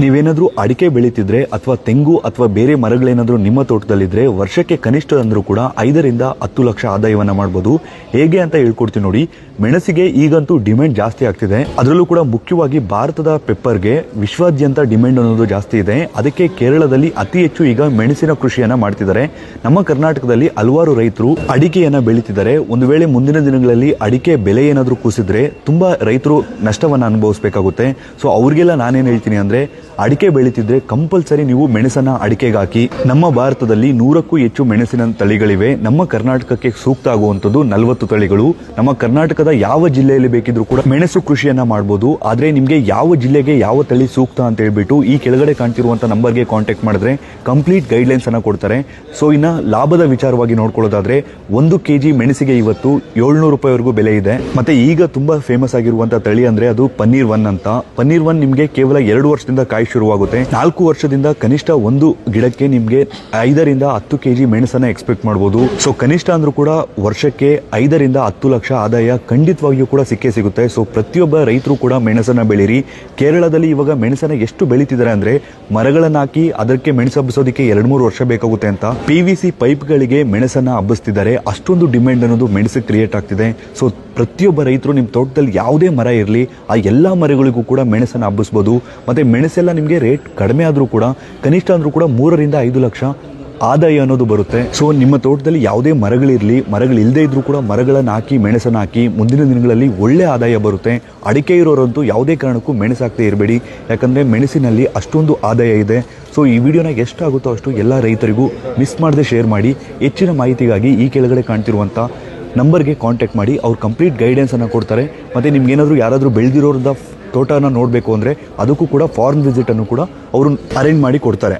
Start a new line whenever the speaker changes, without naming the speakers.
ನೀವೇನಾದ್ರೂ ಅಡಿಕೆ ಬೆಳೀತಿದ್ರೆ ಅಥವಾ ತೆಂಗು ಅಥವಾ ಬೇರೆ ಮರಗಳೇನಾದರೂ ನಿಮ್ಮ ತೋಟದಲ್ಲಿದ್ದರೆ ವರ್ಷಕ್ಕೆ ಕನಿಷ್ಠ ಅಂದ್ರೂ ಕೂಡ ಐದರಿಂದ ಹತ್ತು ಲಕ್ಷ ಆದಾಯವನ್ನ ಮಾಡಬಹುದು ಹೇಗೆ ಅಂತ ಹೇಳ್ಕೊಡ್ತೀನಿ ನೋಡಿ. ಮೆಣಸಿಗೆ ಈಗಂತೂ ಡಿಮ್ಯಾಂಡ್ ಜಾಸ್ತಿ ಆಗ್ತಿದೆ. ಅದರಲ್ಲೂ ಕೂಡ ಮುಖ್ಯವಾಗಿ ಭಾರತದ ಪೆಪ್ಪರ್ಗೆ ವಿಶ್ವಾದ್ಯಂತ ಡಿಮ್ಯಾಂಡ್ ಅನ್ನೋದು ಜಾಸ್ತಿ ಇದೆ. ಅದಕ್ಕೆ ಕೇರಳದಲ್ಲಿ ಅತಿ ಹೆಚ್ಚು ಈಗ ಮೆಣಸಿನ ಕೃಷಿಯನ್ನ ಮಾಡ್ತಿದ್ದಾರೆ. ನಮ್ಮ ಕರ್ನಾಟಕದಲ್ಲಿ ಹಲವಾರು ರೈತರು ಅಡಿಕೆಯನ್ನ ಬೆಳೀತಿದ್ದಾರೆ. ಒಂದು ವೇಳೆ ಮುಂದಿನ ದಿನಗಳಲ್ಲಿ ಅಡಿಕೆ ಬೆಲೆ ಏನಾದರೂ ಕುಸಿದ್ರೆ ತುಂಬಾ ರೈತರು ನಷ್ಟವನ್ನ ಅನುಭವಿಸಬೇಕಾಗುತ್ತೆ. ಸೊ ಅವ್ರಿಗೆಲ್ಲ ನಾನೇನು ಹೇಳ್ತೀನಿ ಅಂದ್ರೆ ಅಡಿಕೆ ಬೆಳೀತಿದ್ರೆ ಕಂಪಲ್ಸರಿ ನೀವು ಮೆಣಸನ್ನ ಅಡಿಕೆಗೆ ಹಾಕಿ ನಮ್ಮ ಭಾರತದಲ್ಲಿ ನೂರಕ್ಕೂ ಹೆಚ್ಚು ಮೆಣಸಿನ ತಳಿಗಳಿವೆ. ನಮ್ಮ ಕರ್ನಾಟಕಕ್ಕೆ ಸೂಕ್ತ ಆಗುವಂತದ್ದು ನಲವತ್ತು ತಳಿಗಳು. ನಮ್ಮ ಕರ್ನಾಟಕದ ಯಾವ ಜಿಲ್ಲೆಯಲ್ಲಿ ಬೇಕಿದ್ರೂ ಕೂಡ ಮೆಣಸು ಕೃಷಿಯನ್ನ ಮಾಡಬಹುದು ಆದ್ರೆ ನಿಮ್ಗೆ ಯಾವ ಜಿಲ್ಲೆಗೆ ಯಾವ ತಳಿ ಸೂಕ್ತ ಅಂತ ಹೇಳ್ಬಿಟ್ಟು ಈ ಕೆಳಗಡೆ ಕಾಣ್ತಿರುವಂತ ನಂಬರ್ಗೆ ಕಾಂಟ್ಯಾಕ್ಟ್ ಮಾಡಿದ್ರೆ ಕಂಪ್ಲೀಟ್ ಗೈಡ್ಲೈನ್ಸ್ ಅನ್ನ ಕೊಡ್ತಾರೆ. ಸೊ ಇನ್ನ ಲಾಭದ ವಿಚಾರವಾಗಿ ನೋಡ್ಕೊಳ್ಳೋದಾದ್ರೆ ಒಂದು ಕೆಜಿ ಮೆಣಸಿಗೆ ಇವತ್ತು ಏಳ್ನೂರು ರೂಪಾಯಿವರೆಗೂ ಬೆಲೆ ಇದೆ. ಮತ್ತೆ ಈಗ ತುಂಬಾ ಫೇಮಸ್ ಆಗಿರುವಂತ ತಳಿ ಅಂದ್ರೆ ಅದು ಪನ್ನೀರ್ ಒನ್ ಅಂತ. ಪನ್ನೀರ್ ಒನ್ ನಿಮ್ಗೆ ಕೇವಲ ಎರಡು ವರ್ಷದಿಂದ ಕಾಯಿ ಶುರುವಾಗುತ್ತೆ. ನಾಲ್ಕು ವರ್ಷದಿಂದ ಕನಿಷ್ಠ ಒಂದು ಗಿಡಕ್ಕೆ ನಿಮ್ಗೆ ಐದರಿಂದ ಹತ್ತು ಕೆಜಿ ಮೆಣಸನ್ನ ಎಕ್ಸ್ಪೆಕ್ಟ್ ಮಾಡಬಹುದು ಸೊ ಕನಿಷ್ಠ ಅಂದ್ರೂ ಕೂಡ ವರ್ಷಕ್ಕೆ ಐದರಿಂದ ಹತ್ತು ಲಕ್ಷ ಆದಾಯ ಖಂಡಿತವಾಗಿಯೂ ಕೂಡ ಸಿಕ್ಕೇ ಸಿಗುತ್ತೆ. ಸೊ ಪ್ರತಿಯೊಬ್ಬ ರೈತರು ಕೂಡ ಮೆಣಸನ್ನ ಬೆಳೀರಿ. ಕೇರಳದಲ್ಲಿ ಇವಾಗ ಮೆಣಸನ್ನ ಎಷ್ಟು ಬೆಳೀತಿದ್ದಾರೆ ಅಂದ್ರೆ ಮರಗಳನ್ನ ಹಾಕಿ ಅದಕ್ಕೆ ಮೆಣಸು ಹಬ್ಬಿಸೋದಕ್ಕೆ ಎರಡ್ ಮೂರು ವರ್ಷ ಬೇಕಾಗುತ್ತೆ ಅಂತ ಪಿ ವಿ ಸಿ ಪೈಪ್ಗಳಿಗೆ ಮೆಣಸನ್ನ ಹಬ್ಬಿಸ್ತಿದ್ದಾರೆ ಅಷ್ಟೊಂದು ಡಿಮ್ಯಾಂಡ್ ಅನ್ನೋದು ಮೆಣಸು ಕ್ರಿಯೇಟ್ ಆಗ್ತಿದೆ. ಸೊ ಪ್ರತಿಯೊಬ್ಬ ರೈತರು ನಿಮ್ಮ ತೋಟದಲ್ಲಿ ಯಾವುದೇ ಮರ ಇರಲಿ, ಆ ಎಲ್ಲ ಮರಗಳಿಗೂ ಕೂಡ ಮೆಣಸನ್ನು ಹಬ್ಬಿಸ್ಬೋದು. ಮತ್ತೆ ಮೆಣಸೆಲ್ಲ ನಿಮಗೆ ರೇಟ್ ಕಡಿಮೆ ಆದರೂ ಕೂಡ, ಕನಿಷ್ಠ ಅಂದರೂ ಕೂಡ ಮೂರರಿಂದ ಐದು ಲಕ್ಷ ಆದಾಯ ಅನ್ನೋದು ಬರುತ್ತೆ. ಸೊ ನಿಮ್ಮ ತೋಟದಲ್ಲಿ ಯಾವುದೇ ಮರಗಳಿರಲಿ, ಮರಗಳು ಇಲ್ಲದೆ ಇದ್ರೂ ಕೂಡ ಮರಗಳನ್ನು ಹಾಕಿ, ಮೆಣಸನ್ನು ಹಾಕಿ, ಮುಂದಿನ ದಿನಗಳಲ್ಲಿ ಒಳ್ಳೆ ಆದಾಯ ಬರುತ್ತೆ. ಅಡಿಕೆ ಇರೋರಂತೂ ಯಾವುದೇ ಕಾರಣಕ್ಕೂ ಮೆಣಸು ಹಾಕ್ತಾ ಇರಬೇಡಿ. ಯಾಕಂದರೆ ಮೆಣಸಿನಲ್ಲಿ ಅಷ್ಟೊಂದು ಆದಾಯ ಇದೆ. ಸೊ ಈ ವಿಡಿಯೋನ ಎಷ್ಟಾಗುತ್ತೋ ಅಷ್ಟು ಎಲ್ಲ ರೈತರಿಗೂ ಮಿಸ್ ಮಾಡದೆ ಶೇರ್ ಮಾಡಿ, ಹೆಚ್ಚಿನ ಮಾಹಿತಿಗಾಗಿ ಈ ಕೆಳಗಡೆ ಕಾಣ್ತಿರುವಂಥ ನಂಬರ್ಗೆ ಕಾಂಟ್ಯಾಕ್ಟ್ ಮಾಡಿ. ಅವ್ರು ಕಂಪ್ಲೀಟ್ ಗೈಡೆನ್ಸನ್ನು ಕೊಡ್ತಾರೆ. ಮತ್ತು ನಿಮ್ಗೆ ಏನಾದರೂ ಯಾರಾದರೂ ಬೆಳೆದಿರೋರದ ತೋಟನ ನೋಡಬೇಕು ಅಂದರೆ ಅದಕ್ಕೂ ಕೂಡ ಫಾರ್ಮ್ ವಿಸಿಟನ್ನು ಕೂಡ ಅವರು ಅರೇಂಜ್ ಮಾಡಿ ಕೊಡ್ತಾರೆ.